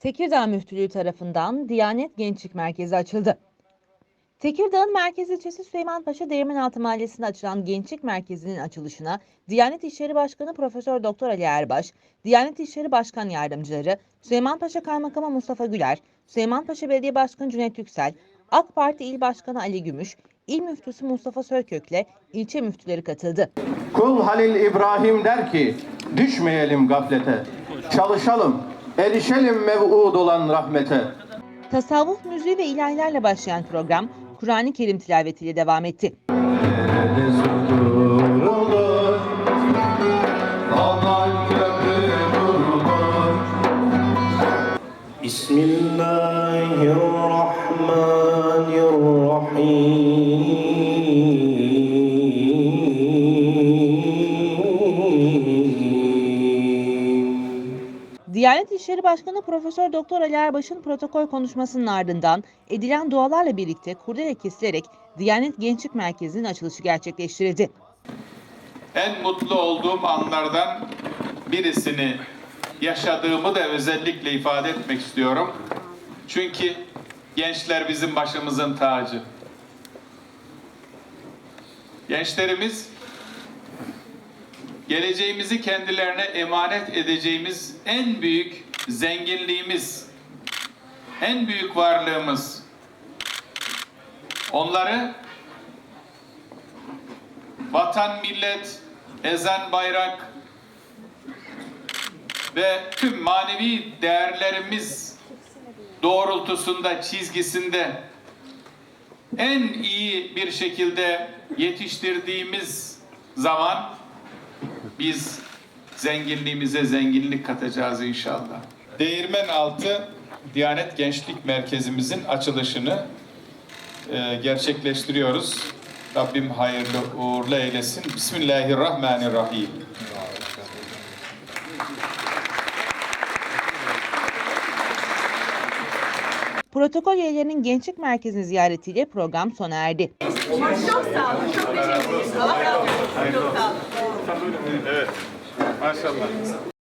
Tekirdağ Müftülüğü tarafından Diyanet Gençlik Merkezi açıldı. Tekirdağ'ın merkez ilçesi Süleymanpaşa Değirmenaltı Mahallesi'nde açılan Gençlik Merkezi'nin açılışına Diyanet İşleri Başkanı Profesör Doktor Ali Erbaş, Diyanet İşleri Başkan Yardımcıları, Süleymanpaşa Kaymakamı Mustafa Güler, Süleymanpaşa Belediye Başkanı Cüneyt Yüksel, AK Parti İl Başkanı Ali Gümüş, İl Müftüsü Mustafa Sörkök'le ilçe müftüleri katıldı. Kul Halil İbrahim der ki, düşmeyelim gaflete, çalışalım, Erişelim mev'ud olan rahmete. Tasavvuf müziği ve ilahilerle başlayan program Kur'an-ı Kerim tilavetiyle devam etti. Bismillahirrahmanirrahim. Diyanet İşleri Başkanı Profesör Doktor Ali Erbaş'ın protokol konuşmasının ardından edilen dualarla birlikte kurdele kesilerek Diyanet Gençlik Merkezi'nin açılışı gerçekleştirildi. en mutlu olduğum anlardan birisini yaşadığımı da özellikle ifade etmek istiyorum. Çünkü gençler bizim başımızın tacı. Gençlerimiz geleceğimizi kendilerine emanet edeceğimiz en büyük zenginliğimiz, en büyük varlığımız. Onları vatan, millet, ezan, bayrak ve tüm manevi değerlerimiz doğrultusunda, çizgisinde en iyi bir şekilde yetiştirdiğimiz zaman biz zenginliğimize zenginlik katacağız inşallah. Değirmen altı Diyanet Gençlik Merkezimizin açılışını e, gerçekleştiriyoruz. Rabbim hayırlı uğurlu eylesin. Bismillahirrahmanirrahim. Protokol üyelerinin Gençlik Merkezi'ni ziyaretiyle program sona erdi. Çok sağ olun. Çok teşekkür ederim. Allah razı olsun. Evet. Maşallah.